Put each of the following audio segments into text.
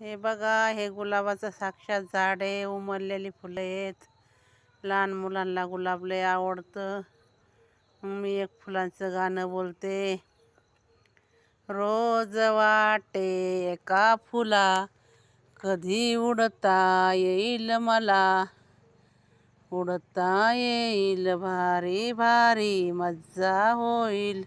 हे बघा हे गुलाबाचं साक्षात झाड आहे. उमललेली फुलं आहेत. लहान मुलांना गुलाब लय आवडतं. मी एक फुलांचं गाणं बोलते. रोज वाटे एका फुला कधी उडता येईल मला? उडता येईल भारी भारी मज्जा होईल.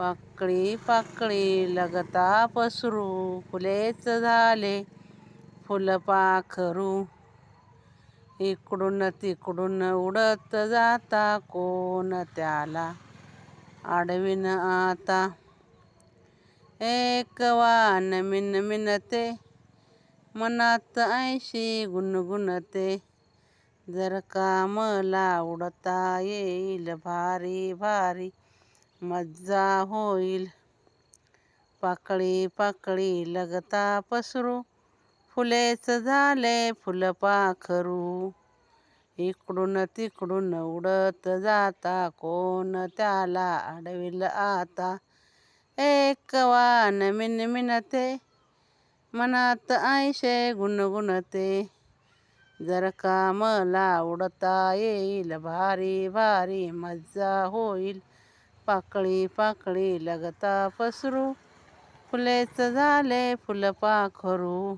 पाकळी पाकळी लगता पसरू फुलेच झाले फुलपाखरू इकडून तिकडून उडत जाता कोण त्याला आडविन आता. एक वान मिन मिनते मनात ऐशी गुणगुणते. जर का मला उडता येईल भारी भारी मज्जा होईल. पाकळी पाकळी लगता पसरू. फुलेच झाले फुलपाखरू इकडून तिकडून उडत जाता कोण त्याला अडविल आता? एक वान मिन मिनते मनात ऐशे गुणगुणते. जर का मला उडता येईल भारी भारी मज्जा होईल. पाकळी पाकळी लगता पसरू. फुलेच झाले फुलपाखरू